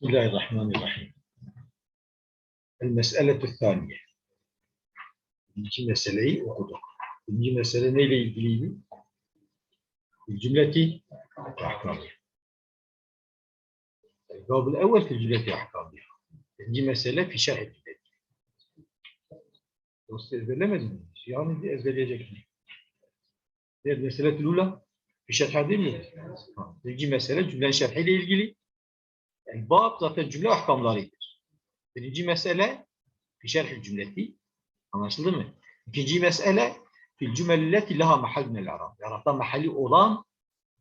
بسم الله الرحمن الرحيم. المسألة الثانية. يجي مسألة إيه؟ وقدر يجي مسألة نيلة يدليل الجملة أحكامها الجواب الأول في الجملة أحكامها يجي مسألة في شرح الجملة. يعني دي أزالية جاكلي مسألة الأولى في شرح هذه الجملة يجي مسألة جملة شرحية ilgili. Yani bab zaten cümle ahkamlarıdır. Birinci mesele fi şerh cümleti. Anlaşıldı mı? İkinci mesele fil cümlelleti laha mahal minel arab. Arap'ta mahalli olan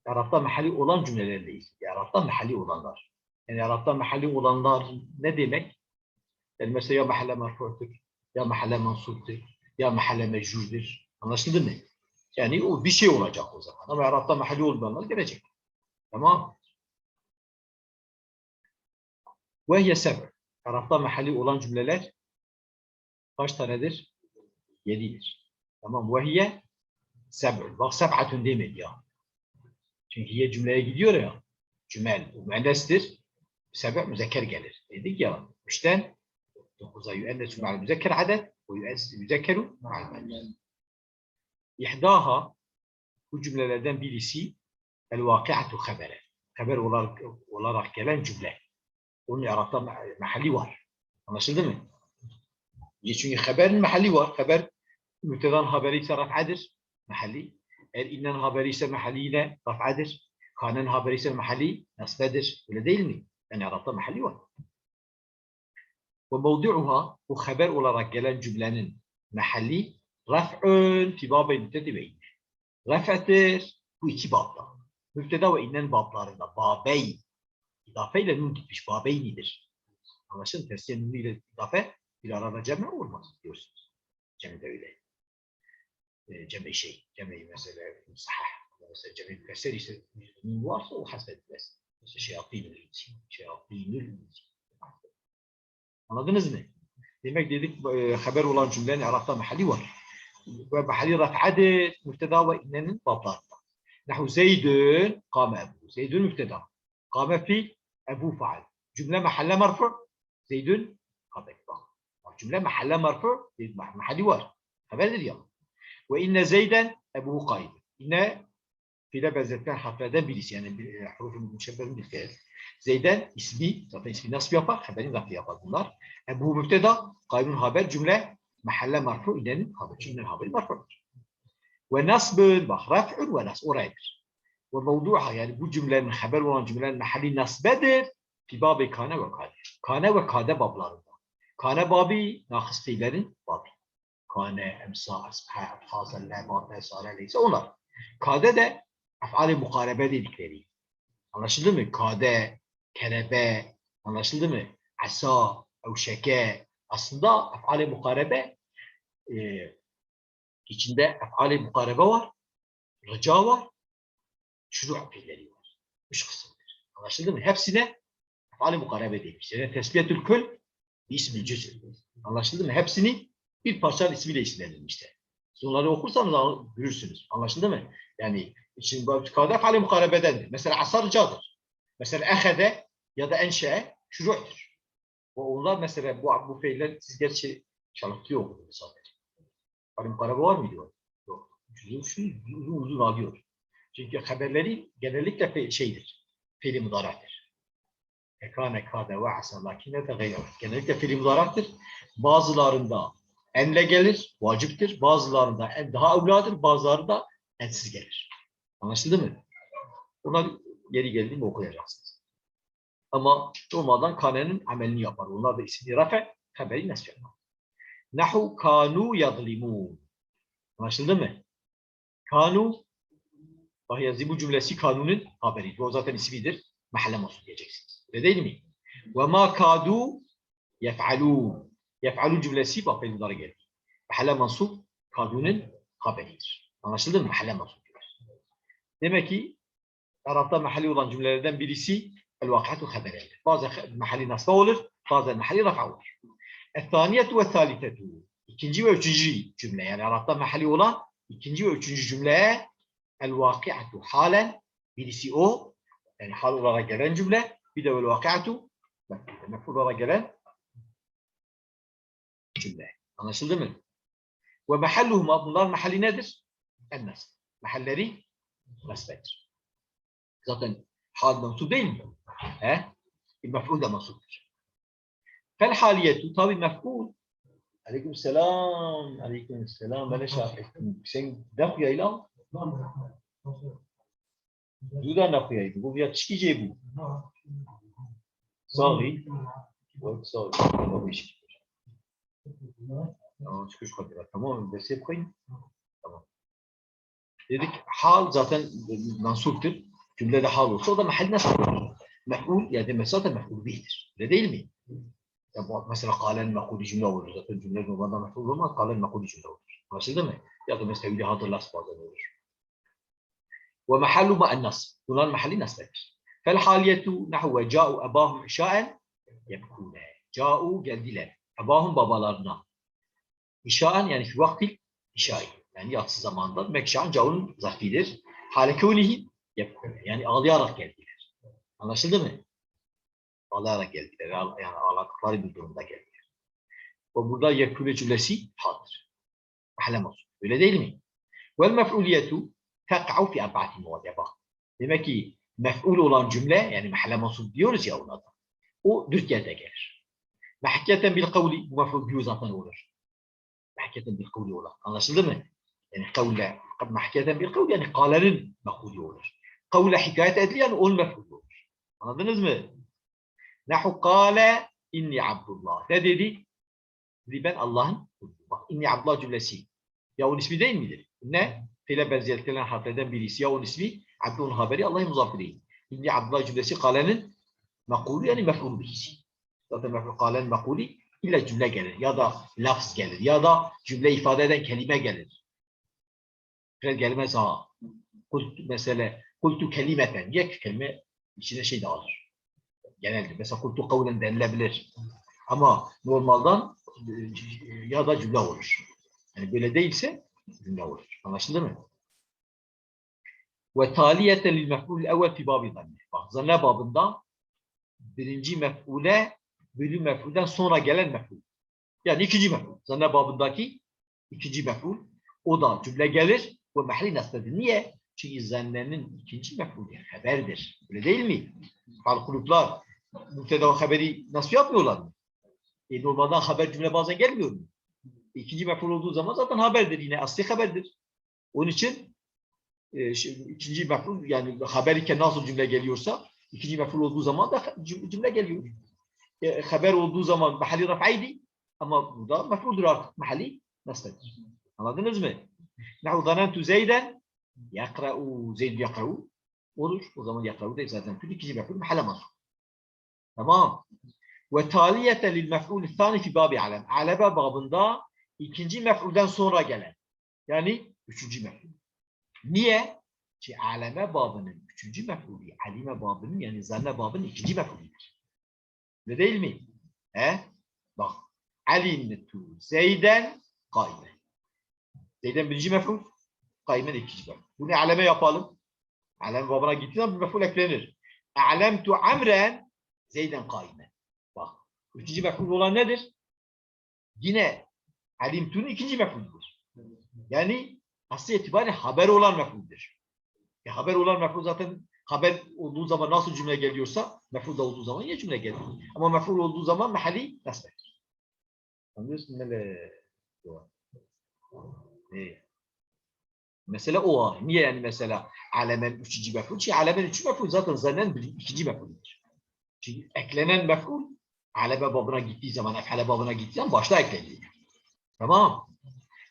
Arap'ta mahalli olan cümlelerle ilgili. Arap'ta mahalli olanlar. Yani Arap'ta mahalli olanlar ne demek? Yani mesela ya mahalle merfu'tur, ya mahalle mansuptur, ya mahalle mecrurdur. Anlaşıldı mı? Yani o bir şey olacak o zaman. Ama Arap'ta mahalli olmayanlar gelecek. Tamam. Ve hiye seb. Arap'ta mahalli olan cümleler kaç tanedir? Yedidir. Tamam. Ve hiye seb. Bak seb'atun demedi ya. Çünkü hiye cümleye gidiyor ya. Cümel. Bu müennestir. Sebe müzekker gelir. Dedik ya. Üçten dokuza yüennesu ma'al müzekker adet ve yüzekkeru ma'al müennes. İhdaha bu cümlelerden birisi el vakiatu habere. Haber olarak, olarak gelen cümle. Onun Arap'ta ma- mahalli var. Anlaşıldı mı? Niye? Çünkü haberin mahalli var. Haber müptedan haberi ise raf'adır. Mahalli. Eğer innen haberi ise mahalli yine raf'adır. Kanen haberi ise mahalli nasbedir. Öyle değil mi? Yani Arap'ta mahalli var. Ve mevdu'uha bu haber olarak gelen cümlenin mahalli raf'un fi babi babey idafeyle nun gitmiş babeynidir. Anlaşıldı? Tersiye nunu ile idafe bir arada cem'e olmaz diyorsunuz. Cem'de öyle. E, cem'e şey, cem'e mesela sahah. Mesela cem'e keser ise nun varsa o hasbedilmez. Mesela şeyatinül insi, şeyatinül insi. Anladınız mı? Demek dedik e, haber olan cümlenin Arap'ta mahalli var. Ve mahalli raf'adır, müfteda ve innenin bablarında. Nahu Zeydün kâme ebu. Zeydün müfteda. Kâme fi ebu faal. Cümle mahalle marfu. Zeydün haber. Bak. Bak, Cümle mahalle marfu. Zeyd mah- mahalli var. Haberdir ya. Ve inne Zeyden ebuhu kaid. İnne fiile benzetilen harflerden birisi. Yani bir e, hurufun müşebbehin bir fiil. Zeyden ismi, zaten ismi nasıl yapar? Haberin nasıl yapar bunlar? Ebu müfteda, kaybın haber cümle, mahalle marfu, inenin haber. Çünkü inenin haberi marfu'dur. Ve nasbın, bak raf'un ve mevduha, yani bu cümlenin, haber olan cümlenin mahalli nasbedir. Fi babi kane ve kade. Kane ve kade bablarında. Kane babi, nakıs fiillerin babi. Kane, emsa, asbha, abhazel, lebat, vesaire neyse onlar. Kade de afali mukarebe dedikleri. Anlaşıldı mı? Kade, kerebe, anlaşıldı mı? Asa, evşeke. Aslında afali mukarebe e, içinde afali mukarebe var, rıca var, şuru fiilleri var. Üç kısımdır. Anlaşıldı mı? Hepsine afali mukarebe demiş. Yani tesbiyetül kül ismi cüzü. Anlaşıldı mı? Hepsini bir parçanın ismiyle isimlendirmişler. Siz onları okursanız görürsünüz. Anlaşıldı mı? Yani için bu kade afali mukarebedendir. Mesela asar rıcadır. Mesela ehede ya da enşe şuru'dur. Ve onlar mesela bu, bu fiiller siz gerçi çalıklı okudunuz sadece. Hani mukarebe var mıydı? Yok. Uzun, uzun, uzun alıyor. Çünkü haberleri genellikle şeydir. Fiili mudaraktır. Ekane kade ve asa lakine de gayre. Genellikle fiili mudaraktır. Bazılarında enle gelir, vaciptir. Bazılarında en daha evladır, bazılarında ensiz gelir. Anlaşıldı mı? Bunlar yeri geldiğinde okuyacaksınız. Ama durmadan kanenin amelini yapar. Onlar da ismini rafe, haberi nasıl yapar. Nahu kanu yadlimun. Anlaşıldı mı? Kanu Bahyazi bu cümlesi kanunun haberidir. O zaten ismidir. Mahalle mahsul diyeceksiniz. Öyle değil mi? Ve ma kadu yef'alun. Yef'alun cümlesi bak benim bunlara gelir. Mahalle mahsul kanunun haberidir. Anlaşıldı mı? Mahalle mahsul diyor. Demek ki Arap'ta mahalli olan cümlelerden birisi el-vakatu habereldir. Bazen mahalli nasba olur, bazen mahalli rafa olur. El-thaniyetu ve thalithetu. İkinci ve üçüncü cümle yani Arap'ta mahalli olan ikinci ve üçüncü cümleye el-vakiatu halen birisi o yani hal olarak gelen cümle bir de el-vakiatu Mef'ul. Mef'ul olarak gelen cümle. Anlaşıldı mı? Ve mehalluhuma bunlar mahalli nedir? En nasb. Mahalleri nasbedir. Zaten hal mensup değil mi? He? E, mef'ul de mensuptur. Fel haliyetu tabi mef'ul. Aleyküm selam. Aleyküm selam. Ben ettim. Sen ne kuyayla? Duda ne kuyaydı? Bu bir çıkıcı bu. Sorry. What sorry? Tamam iş. Tamam çıkış kadar. Tamam. Dese koyun. Tamam. Dedik hal zaten mansuptur. Cümlede hal olsa o da mahal nasıl? Mef'ul yani demek zaten mef'ul değildir. Öyle değil mi? Ya bu mesela kalen mekuli cümle olur. Zaten cümle normalde mef'ul olmaz. Kalen mekuli cümle olur. Anlaşıldı mı? Ya da mesela bir hatırlas bazen olur. Ma'en nas. Bunlar mahalli nasbedir. Fel haliyetu nahve ca'u abahum işaen yebkune. Ca'u geldiler. Abahum babalarına. İşaen yani fi vaktil işai. Yani yatsı zamanında mekşan ca'un zarfidir. Hale kevnihi yebkune. Yani ağlayarak geldiler. Anlaşıldı mı? Ağlayarak geldiler. Yani ağladıkları bir durumda geldiler. Ve burada yekune cümlesi haldır. Mahalle mahsul. Öyle değil mi? Vel mef'uliyetu tek'u fi arba'ati muvadeba. Demek ki mef'ul olan cümle yani mahalle mahsul diyoruz ya ona da. O dört yerde gelir. Mahketen bil kavli bu mef'ul bihi zaten olur. Mahketen bil kavli olur. Anlaşıldı mı? Yani kavle, mahketen bil kavli yani kalenin mef'ulü olur. Kavle hikayet edili yani onun mef'ulü olur. Anladınız mı? Nahu kâle inni abdullah. Ne dedi? Dedi ben Allah'ın kuluyum. Bak inni abdullah cümlesi. Ya onun ismi değil midir? Ne? Fiile benzerliklerinden harflerden birisi. Ya onun ismi Abdullah haberi Allah'ın muzafir değil. İnni abdullah cümlesi kâlenin mekulü yani mef'ul bihisi. Zaten mef'ul kâlenin mekulü illa cümle gelir. Ya da lafz gelir. Ya da cümle ifade eden kelime gelir. Fiil gelmez ha. Kultu mesela kultu kelimeten. Yek kelime içine şey de alır. Genelde. Mesela kultu kavlen denilebilir. Ama normalden e, ya da cümle olur. Yani böyle değilse cümle olur. Anlaşıldı mı? Ve taliyete lil mef'ul evvel fi babi zanne. Bak zanne babında birinci mef'ule bölüm mef'ulden sonra gelen mef'ul. Yani ikinci mef'ul. Zanne babındaki ikinci mef'ul. O da cümle gelir ve mahalli nasbedir. Niye? Çünkü zannenin ikinci mef'ulü haberdir. Öyle değil mi? Farklılıklar müpteda ve haberi nasıl yapmıyorlar mı? E, normalde haber cümle bazen gelmiyor mu? İkinci mef'ul olduğu zaman zaten haberdir yine asli haberdir. Onun için e, şimdi ikinci mef'ul yani haber iken nasıl cümle geliyorsa ikinci mef'ul olduğu zaman da cüm- cümle geliyor. E, haber olduğu zaman mahalli raf'aydi ama burada mef'uldur artık mahalli nasıldır? Anladınız mı? Nahu zanentu zeyden yakra'u zeyd yakra'u olur. O zaman yakra'u değil zaten. Çünkü ikinci mef'ul mahalle mansub. Tamam. Ve taliyete lil mef'ul thani babi alem. Alebe babında ikinci mef'ulden sonra gelen. Yani üçüncü mef'ul. Niye? Ki aleme babının üçüncü mef'ulü, alime babının yani zanne babının ikinci mef'ulüdür. Ne değil mi? He? Bak. Alimtu Zeyden kayme. Zeyden birinci mef'ul, kaymen ikinci mef'ul. Bunu aleme yapalım. Alem babına gittiği zaman bir mef'ul eklenir. Alemtu amren Zeyden kayme. Bak. Üçüncü mef'ul olan nedir? Yine alimtu'nun ikinci mef'ulüdür. Yani aslı itibariyle haber olan mef'uldir. E, haber olan mef'ul zaten haber olduğu zaman nasıl cümle geliyorsa mef'ul da olduğu zaman ya cümle gelir. Ama mef'ul olduğu zaman mahalli nasbettir. Anlıyorsun böyle? E. Mesela o var. Niye yani mesela alemen üçüncü mef'ul? Çünkü alemen üçüncü mef'ul zaten bir- ikinci mef'uldir. Çünkü eklenen mef'ul aleme babına gittiği zaman, efhale babına gittiği zaman başta ekleniyor.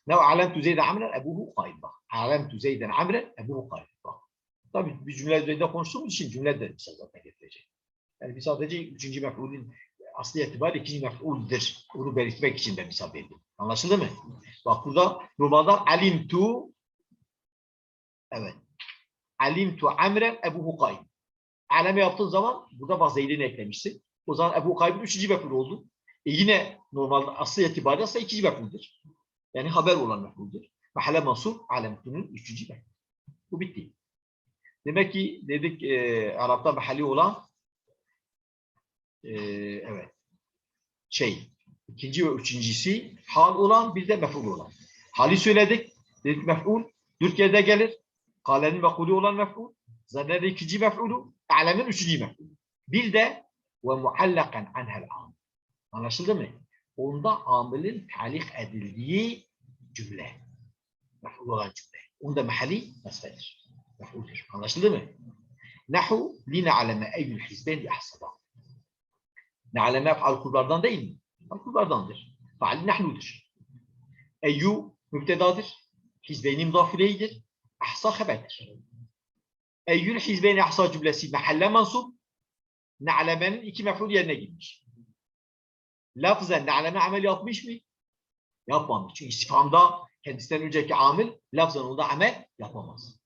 Nev alemtu zeyden amren ebuhu kaim bak. Alemtu zeyden amren ebuhu kaim bak. Tabii bir cümle üzerinde konuştuğumuz için cümle de zaten getirecek. Yani biz sadece üçüncü mef'ulün asli itibariyle ikinci mef'uldir. Onu belirtmek için de misal verdim. Anlaşıldı mı? Bak burada normalde alimtu evet. Alimtu amren ebuhu kaim. Aleme yaptığın zaman burada bak Zeyd'ini eklemişsin. O zaman Ebu Kayb'ın üçüncü mef'ul oldu. E yine normalde aslı itibariyle ise ikinci mef'uldur. Yani haber olan mef'uldur. Mahalle mansub alemetunun üçüncü mef'ul. Bu bitti. Demek ki dedik e, Arap'ta mahalli olan Ee, evet. Şey, ikinci ve üçüncüsü hal olan bir de mef'ul olan. Hali söyledik. Dedik mef'ul. Yerde gelir. Kalenin mef'ulü olan mef'ul. Zannenin ikinci mef'ulü. A'lemin üçüncü mef'ul. Bir de ve muallakan anhel am. Anlaşıldı mı? Onda amilin talik edildiği cümle. Mef'ul olan cümle. Onda mahalli nasfedir. Mef'uldir. Anlaşıldı mı? Nahu lina'leme eyyül hizben ahsaba. Na'leme ef'al kullardan değil mi? Ef'al kullardandır. Faal nahludur. Eyyü mübtedadır. Hizbeyni mudafileydir. Ahsa haberdir. Eyyül hizbeyni ahsa cümlesi mahalle mansub. Na'lemenin iki mef'ul yerine girmiş. Lafzen na'leme amel yapmış mı? Yapmamış. Çünkü istifamda kendisinden önceki amil lafzen onda amel yapamaz.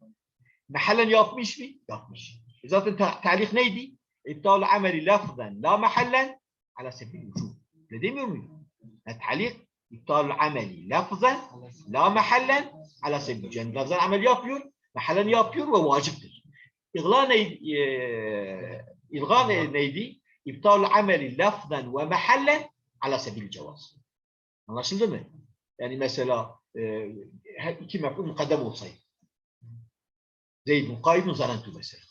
Mahallen yapmış mı? Yapmış. E Zaten ta- tarih neydi? İptal ameli lafzen la mahallen ala sebil vücub. Ne demiyor muyum? Talik iptal ameli lafzen la mahallen ala sebil vücub. Yani lafzen amel yapıyor, mahallen yapıyor ve vaciptir. İlga neydi? Ne- neydi? İptal ameli lafzen ve mahallen ala sebil cevaz. Anlaşıldı mı? Yani mesela e, her iki mef'ul mukaddem olsaydı. Zeydun kaydun zanentu mesela.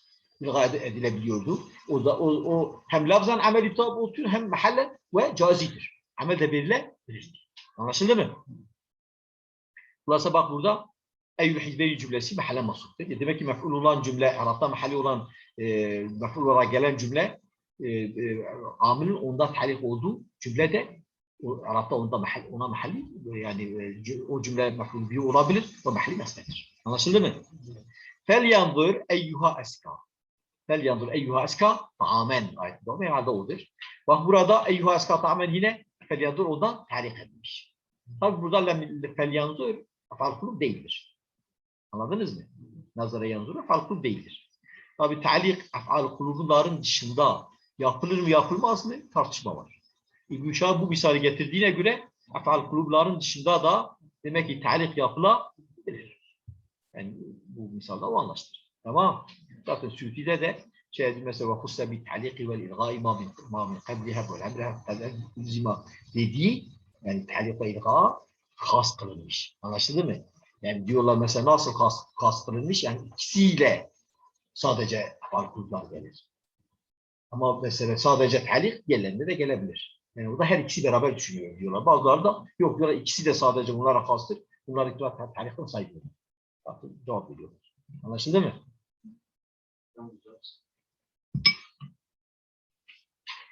İlga ed- edilebiliyordu. O da o, o hem lafzan amel iptal oluyor hem mahallen ve cazidir. Amel de verilebilir. Anlaşıldı mı? Burası bak burada Eyyül hizbeyi cümlesi mahalle masuktur. Demek ki mef'ul olan cümle, Arap'ta mahalli olan e, mef'ul olarak gelen cümle e, e, amilin onda talik olduğu cümle de o, Arap'ta onda mahal, ona mahalli yani e, o cümle mef'ul bir olabilir ve mahalli mesledir. Anlaşıldı mı? Fel yandır eyyuha eska. Fel yandır eyyuha eska taamen. Ayette o herhalde odur. Bak burada eyyuha eska taamen yine fel yandır ondan talik edilmiş. Tabi burada fel yandır afal kulub değildir. Anladınız mı? Nazara yandır afal kulub değildir. Tabi talik afal kulubunların dışında yapılır mı yapılmaz mı tartışma var. İbn-i bu misali getirdiğine göre afal kulubların dışında da demek ki talik yapılabilir. Yani bu misalda o anlaşılır. Tamam. Zaten Suyuti'de de şey mesela hussa bi taliki vel ilgai ma min ma min qabliha vel emreha ulzima dediği yani talik ve ilga has kılınmış. Anlaşıldı mı? Yani diyorlar mesela nasıl has, has kılınmış? Yani ikisiyle sadece afal kulublar gelir. Ama mesela sadece talik gelenlere de gelebilir. Yani burada her ikisi beraber düşünüyor diyorlar. Bazıları da yok diyorlar ikisi de sadece bunlara kastır. Bunlar ikisi iktidat tarihten saygılıyor. Bakın cevap veriyorlar. Anlaşıldı mı?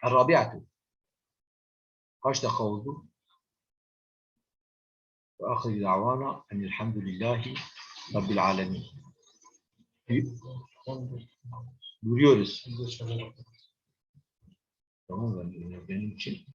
Rabiatü. Kaç dakika oldu? Ve ahir davana enilhamdülillahi rabbil alemin. Duruyoruz. Tamam ben, benim için